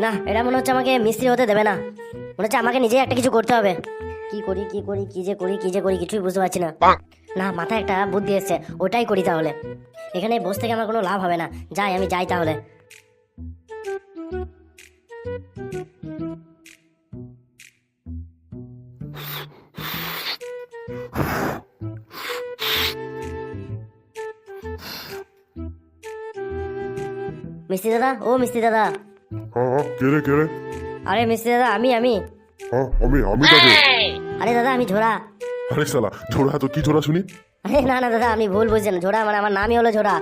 না এটা মনে হচ্ছে আমাকে মিস্ত্রি হতে দেবে না। মনে হচ্ছে আমাকে নিজেই একটা কিছু করতে হবে। কি করি কি করি কি যে করি কি যে করি কিছুই বুঝতে পারছি না। না মাথায় একটা বুদ্ধি এসছে ওটাই করি তাহলে। এখানে বসে থেকে আমার কোনো লাভ হবে না। যাই আমি যাই তাহলে। মিস্ত্রি দাদা ও মিস্ত্রি দাদা। হ্যাঁ হ্যাঁ কে রে কে রে? আরে মিস্ত্রি দাদা আমি আমি। হ্যাঁ আমি আমি দাদা আরে দাদা আমি ঝোড়া। আরে শালা ঝোড়া তো কি ঝোড়া শুনি? আরে না না দাদা আমি ভুল বুঝছেন ঝোড়া মানে আমার নামই হলো ঝোড়া।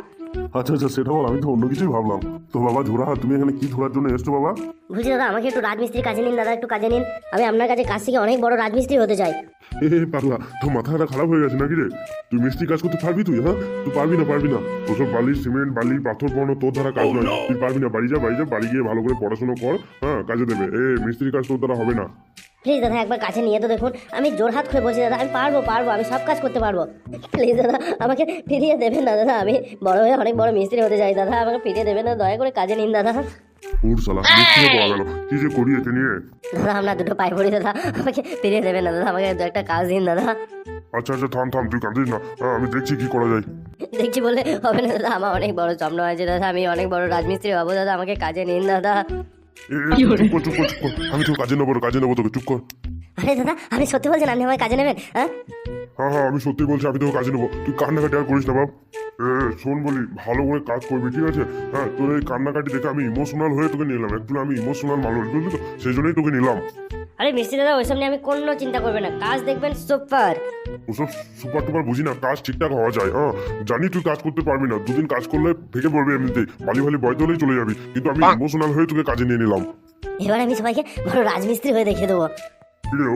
আচ্ছা আচ্ছা সেটা বল আমি তো অন্য কিছুই ভাবলাম। তো বাবা ঝোড়া তুমি এখানে কি ঝোড়ার জন্য এসছো বাবা? দাদা আমাকে একটু রাজমিস্ত্রি কাজে নিন দাদা একটু কাজে নিন। আমি আপনার কাছে কাজ থেকে অনেক বড় রাজমিস্ত্রি হতে চাই। এ এ, পাগলা তোর মাথাটা খারাপ হয়ে গেছে নাকি রে? তুই মিস্ত্রি কাজ করতে পারবি তুই হ্যাঁ? তুই পারবি না পারবি না। ওসব বালি সিমেন্ট বালি পাথর পড়ানো তোর দ্বারা কাজ নয়। তুই পারবি না বাড়ি যা বাড়ি যা বাড়ি গিয়ে ভালো করে পড়াশোনা কর হ্যাঁ? কাজে দেবে। এ মিস্ত্রি কাজ তোর দ্বারা হবে না। প্লিজ দাদা একবার কাছে নিয়ে তো দেখুন। আমি জোর হাত খুলে বলছি দাদা আমি পারব পারব আমি সব কাজ করতে পারব। প্লিজ দাদা আমাকে ফিরিয়ে দেবেন না দাদা। আমি বড় হয়ে অনেক বড় মিস্ত্রি হতে চাই দাদা। আমাকে ফিরিয়ে দেবেন না দয়া করে কাজে নিন দাদা। ওর শালা মিস্ত্রি পাওয়া গেল। কি যে করি এতে নিয়ে? দাদা আপনার দুটো পাই পড়ি দাদা। আমাকে ফিরিয়ে দেবেন না দাদা। আমাকে দু একটা কাজ দিন দাদা। আচ্ছা আচ্ছা থাম থাম তুই কাঁদিস না। আমি দেখছি কি করা যায়। দেখছি বলে হবে না দাদা। আমার অনেক বড় স্বপ্ন আছে দাদা। আমি অনেক বড় রাজমিস্ত্রি হব দাদা। আমাকে কাজে নিন দাদা। চুপ কর চুপ কর চুপ কর। আমি তোকে কাজে নেব কাজে নেব তোকে চুপ কর। আরে দাদা আপনি সত্যি বলছেন আপনি আমার কাজে নেবেন হ্যাঁ? হ্যাঁ হ্যাঁ আমি সত্যি বলছি আমি তোকে কাজে নেব। তুই কান্নাকাটি আর করিস না বাপ। এ, শোন বলি ভালো করে কাজ করবি ঠিক আছে? হ্যাঁ তোর এই কান্নাকাটি দেখে আমি ইমোশনাল হয়ে তোকে নিলাম একটু আমি ইমোশনাল মানুষ বুঝলি তো? সেই জন্যই তোকে নিলাম। আরে মিস্ত্রি দাদা ওইসব নিয়ে আমি কোনো চিন্তা করবে না। কাজ দেখবেন সুপার। ওসব সুপার টুপার বুঝি না কাজ ঠিকঠাক হওয়া যায়। হ্যাঁ জানি তুই কাজ করতে পারবি না। দুদিন কাজ করলে ভেঙে পড়বে এমনিতে। বালি ভালি বয়তে হলেই চলে যাবি। কিন্তু আমি ইমোশনাল হয়ে তোকে কাজে নিয়ে নিলাম। এবার আমি সবাইকে বড় রাজমিস্ত্রি হয়ে দেখিয়ে দেবো।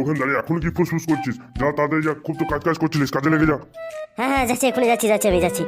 ওখানে দাঁড়িয়ে এখন কি ফুসফুস করছিস? যা তাড়াতাড়ি যা খুব তো কাজ কাজ করছিলিস কাজে লেগে যা। হ্যাঁ হ্যাঁ যাচ্ছি এখনই যাচ্ছি যাচ্ছি আমি যাচ্ছি।